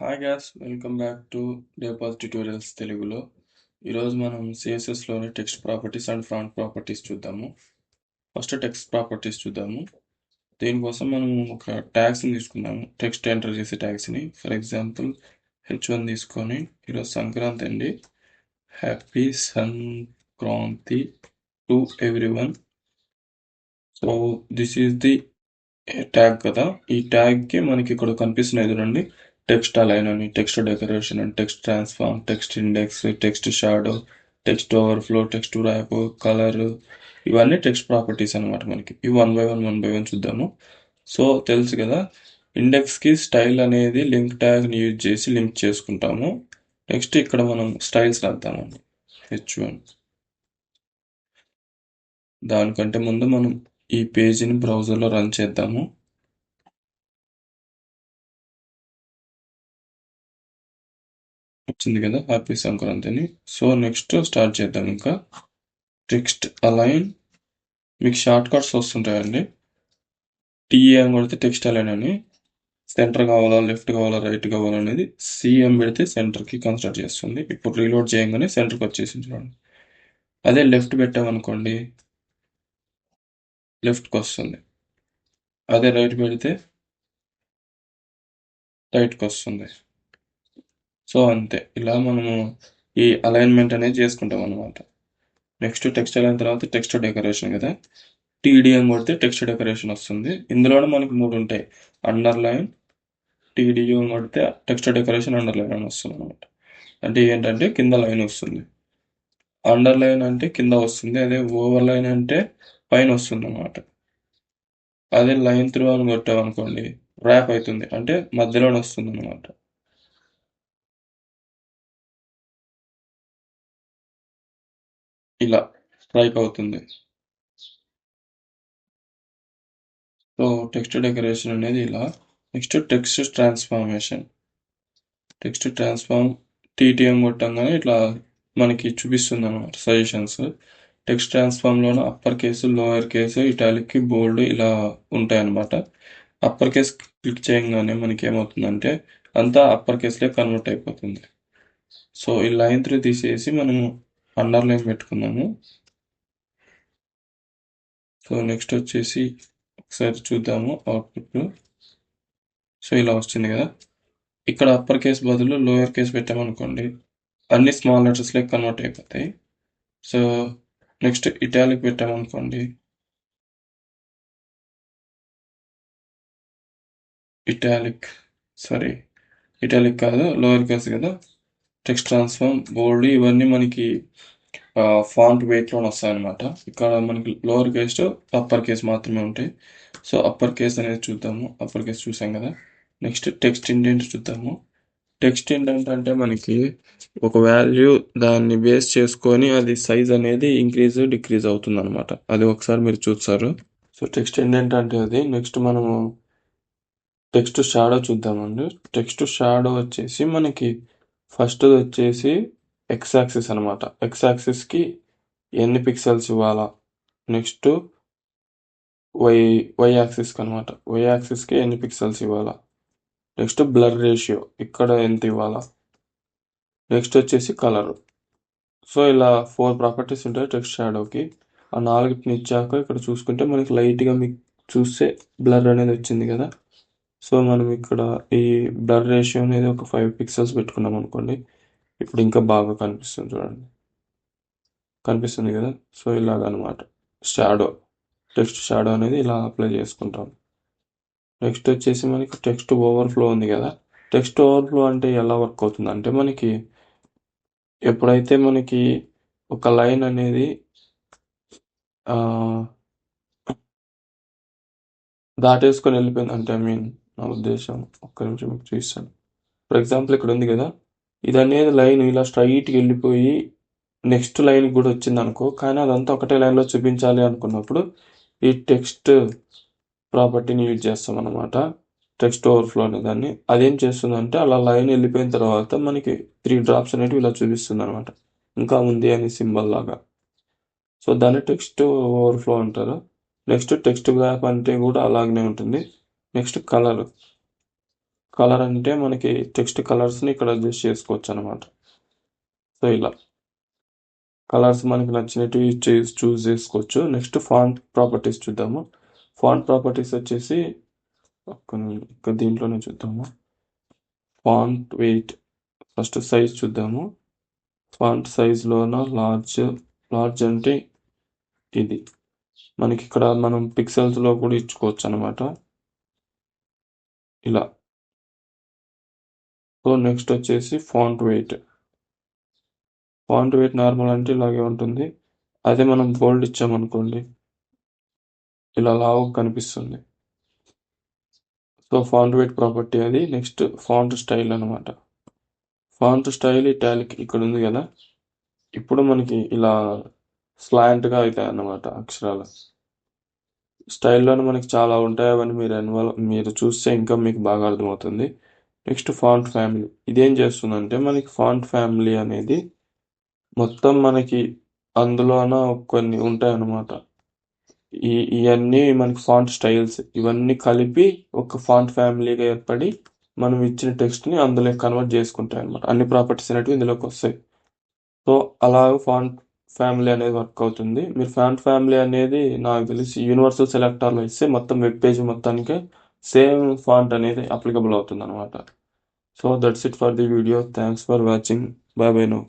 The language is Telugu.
Hi guys welcome back to Depas tutorials తెలుగులో. ఈరోజు మనం సిఎస్ఎస్లోని text properties and font properties చూద్దాము. ఫస్ట్ టెక్స్ట్ ప్రాపర్టీస్ చూద్దాము. దీనికోసం మనం ఒక ట్యాగ్స్ని తీసుకుందాము. టెక్స్ట్ ఎంటర్ చేసే ట్యాగ్స్ని ఫర్ ఎగ్జాంపుల్ హెచ్ వన్ తీసుకొని ఈరోజు సంక్రాంతి అండి. Happy Sankranti to everyone so this is the tag కదా. ఈ ట్యాగ్కి మనకి ఇక్కడ కనిపిస్తున్నాయి చూడండి. టెక్స్ట్ అలైన్ అని టెక్స్ట్ డెకరేషన్ అని text transform text index text shadow text overflow text wrap colour ఇవన్నీ టెక్స్ట్ ప్రాపర్టీస్ అనమాట మనకి. ఇవి one by one one by one చూద్దాము. సో తెలుసు కదా ఇండెక్స్కి స్టైల్ అనేది లింక్ ట్యాగ్ని యూజ్ చేసి లింక్ చేసుకుంటాము. నెక్స్ట్ ఇక్కడ మనం స్టైల్స్ రాద్దామండి హెచ్ వన్ దానికంటే ముందు మనం ఈ పేజీని బ్రౌజర్లో రన్ చేద్దాము. వచ్చింది కదా హ్యాపీ సంక్రాంతిని. సో నెక్స్ట్ స్టార్ట్ చేద్దాం ఇంకా. Text align. మీకు షార్ట్ కట్స్ వస్తుంటాయండి. టీఏ అని కొడితే టెక్స్ట్ అలైన్ అని. సెంటర్ కావాలా లెఫ్ట్ కావాలా రైట్ కావాలా అనేది సిఎం పెడితే సెంటర్కి కన్స్ట్రక్ట్ చేస్తుంది. ఇప్పుడు రీలోడ్ చేయగానే సెంటర్కి వచ్చేసి చూడండి. అదే లెఫ్ట్ పెట్టామనుకోండి లెఫ్ట్కి వస్తుంది. అదే రైట్ పెడితే రైట్కి వస్తుంది. సో అంతే. ఇలా మనము ఈ అలైన్మెంట్ అనేది చేసుకుంటాం అనమాట నెక్స్ట్ టెక్స్టైల్ అయిన తర్వాత టెక్స్ట్ డెకరేషన్ కదా. టీడీఎం కొడితే టెక్స్ట్ డెకరేషన్ వస్తుంది. ఇందులోనే మనకి మూడు ఉంటాయి. అండర్లైన్ టీడీఎం కొడితే టెక్స్ట్ డెకరేషన్ అండర్ లైన్ అని వస్తుంది అనమాట అంటే ఏంటంటే కింద లైన్ వస్తుంది. అండర్లైన్ అంటే కింద వస్తుంది. అదే ఓవర్ లైన్ అంటే పైన వస్తుంది అనమాట అదే లైన్ త్రూ అని కొట్టామనుకోండి ర్యాప్ అవుతుంది. అంటే మధ్యలోనే వస్తుంది అనమాట ఇలా స్ట్రైక్ అవుతుంది. సో టెక్స్ట్ డెకరేషన్ అనేది ఇలా. Next text transformation. Text transform TTM కొట్టంగానే ఇట్లా మనకి చూపిస్తుంది అనమాట సజెషన్స్. టెక్స్ట్ ట్రాన్స్ఫార్మ్లో అప్పర్ కేసు లోయర్ కేసు ఇటాలిక్కి బోల్డ్ ఇలా ఉంటాయన్నమాట. అప్పర్ కేస్ క్లిక్ చేయగానే మనకి ఏమవుతుందంటే అంతా అప్పర్ కేస్లే కన్వర్ట్ అయిపోతుంది. సో ఈ లైన్ త్రీ తీసేసి మనము అండర్ లైన్ పెట్టుకున్నాము. సో నెక్స్ట్ వచ్చేసి ఒకసారి చూద్దాము అవుట్పుట్. సో ఇలా వచ్చింది కదా. ఇక్కడ అప్పర్ కేస్ బదులు లోయర్ కేస్ పెట్టామనుకోండి అన్ని స్మాల్ లెటర్స్లో కన్వర్ట్ అయిపోతాయి. సో నెక్స్ట్ ఇటాలిక్ పెట్టామనుకోండి ఇటాలిక్ సారీ ఇటాలిక్ కాదు లోయర్ కేస్ కదా. టెక్స్ట్ ట్రాన్స్ఫార్మ్ బోల్డ్ ఇవన్నీ మనకి ఫాంట్ వెయిట్లోనే వస్తాయన్నమాట. ఇక్కడ మనకి లోవర్ కేస్ అప్పర్ కేస్ మాత్రమే ఉంటాయి. సో అప్పర్ కేస్ అనేది చూద్దాము. అప్పర్ కేస్ చూసాం కదా. నెక్స్ట్ టెక్స్ట్ ఇండెంట్ చూద్దాము. టెక్స్ట్ ఇండెంట్ అంటే మనకి ఒక వాల్యూ దాన్ని బేస్ చేసుకొని అది సైజ్ అనేది ఇంక్రీజ్ డిక్రీజ్ అవుతుంది అనమాట అది ఒకసారి మీరు చూస్తారు. సో టెక్స్ట్ ఇండెంట్ అంటే అది. నెక్స్ట్ మనము టెక్స్ట్ షాడో చూద్దామండి. టెక్స్ట్ షాడో వచ్చేసి మనకి ఫస్ట్ వచ్చేసి ఎక్స్ యాక్సిస్ అనమాట ఎక్స్ యాక్సిస్కి ఎన్ని పిక్సెల్స్ ఇవ్వాలా? నెక్స్ట్ వై వై యాక్సిస్కి అనమాట వై యాక్సిస్కి ఎన్ని పిక్సెల్స్ ఇవ్వాలా? నెక్స్ట్ బ్లర్ రేషియో ఇక్కడ ఎంత ఇవ్వాలా? నెక్స్ట్ వచ్చేసి కలర్ సో ఇలా ఫోర్ ప్రాపర్టీస్ ఉంటాయి టెక్స్ట్ షాడోకి ఆ నాలుగుని ఇచ్చాక ఇక్కడ చూసుకుంటే మనకి లైట్గా మీకు చూస్తే బ్లర్ అనేది వచ్చింది కదా. సో మనం ఇక్కడ ఈ బ్లర్ రేషియో అనేది ఒక ఫైవ్ పిక్సెల్స్ పెట్టుకున్నాం అనుకోండి ఇప్పుడు ఇంకా బాగా కనిపిస్తుంది చూడండి. కనిపిస్తుంది కదా? సో ఇలాగ అనమాట షాడో టెక్స్ట్ షాడో అనేది ఇలా అప్లై చేసుకుంటాం. నెక్స్ట్ వచ్చేసి మనకి టెక్స్ట్ ఓవర్ఫ్లో ఉంది కదా? టెక్స్ట్ ఓవర్ఫ్లో అంటే ఎలా వర్క్ అవుతుంది? అంటే మనకి ఎప్పుడైతే మనకి ఒక లైన్ అనేది దాటేసుకొని వెళ్ళిపోయింది అంటే ఐ మీన్ నా ఉద్దేశం ఒక్క నిమిషం మీకు చూపిస్తాను ఫర్ ఎగ్జాంపుల్ ఇక్కడ ఉంది కదా ఇది అనేది లైన్ ఇలా స్ట్రైట్కి వెళ్ళిపోయి నెక్స్ట్ లైన్కి కూడా వచ్చింది అనుకో కానీ అదంతా ఒకటే లైన్లో చూపించాలి అనుకున్నప్పుడు ఈ టెక్స్ట్ ప్రాపర్టీని యూజ్ చేస్తాం అనమాట టెక్స్ట్ ఓవర్ఫ్లో అనే దాన్ని. అదేం చేస్తుందంటే అలా లైన్ వెళ్ళిపోయిన తర్వాత మనకి త్రీ డ్రాప్స్ అనేవి ఇలా చూపిస్తుంది అనమాట ఇంకా ఉంది అని సింబల్ లాగా. సో దాన్ని టెక్స్ట్ ఓవర్ఫ్లో అంటారు. నెక్స్ట్ టెక్స్ట్ గ్యాప్ అంటే కూడా అలాగనే ఉంటుంది. Next colour. కలర్ అంటే మనకి టెక్స్ట్ కలర్స్ని ఇక్కడ అడ్జస్ట్ చేసుకోవచ్చు అనమాట సో ఇలా. కలర్స్ మనకి నచ్చినట్టు చూస్ చేసుకోవచ్చు. నెక్స్ట్ ఫాంట్ ప్రాపర్టీస్ చూద్దాము. ఫాంట్ ప్రాపర్టీస్ వచ్చేసి ఒక్క దీంట్లోనే చూద్దాము. Font weight. ఫస్ట్ సైజ్ చూద్దాము. ఫాంట్ సైజ్లోన లార్జ్ లార్జ్ అంటే ఇది. మనకి ఇక్కడ మనం పిక్సెల్స్లో కూడా ఇచ్చుకోవచ్చు అనమాట ఇలా. సో నెక్స్ట్ వచ్చేసి font weight font weight normal అంటే ఇలాగే ఉంటుంది. అదే మనం బోల్డ్ ఇచ్చామనుకోండి ఇలా లావు కనిపిస్తుంది. సో ఫాంట్ వెయిట్ ప్రాపర్టీ అది. నెక్స్ట్ ఫాంట్ స్టైల్ అనమాట ఫాంట్ స్టైల్ ఇటాలిక్ ఇక్కడ ఉంది కదా. ఇప్పుడు మనకి ఇలా స్లాంట్గా అవుతాయి అన్నమాట అక్షరాలు. స్టైల్లోనే మనకి చాలా ఉంటాయి. అవన్నీ మీరు ఇన్వాల్వ్ మీరు చూస్తే ఇంకా మీకు బాగా అర్థమవుతుంది. Next font family. ఇదేం చేస్తుందంటే మనకి ఫాంట్ ఫ్యామిలీ అనేది మొత్తం మనకి అందులోన కొన్ని ఉంటాయి అన్నమాట ఈ ఇవన్నీ మనకి ఫాంట్ స్టైల్స్. ఇవన్నీ కలిపి ఒక ఫాంట్ ఫ్యామిలీగా ఏర్పడి మనం ఇచ్చిన టెక్స్ట్ని అందులో కన్వర్ట్ చేసుకుంటాయి అనమాట అన్ని ప్రాపర్టీస్ అనేవి ఇందులోకి వస్తాయి. సో అలా ఫాంట్ ఫ్యామిలీ అనేది వర్క్ అవుతుంది. మీరు ఫ్యాన్ ఫ్యామిలీ అనేది నాకు తెలిసి యూనివర్సల్ సెలెక్టర్లో ఇస్తే మొత్తం వెబ్ పేజ్ మొత్తానికి సేమ్ ఫాంట్ అనేది అప్లికబుల్ అవుతుంది అనమాట so that's it for the video thanks for watching bye bye no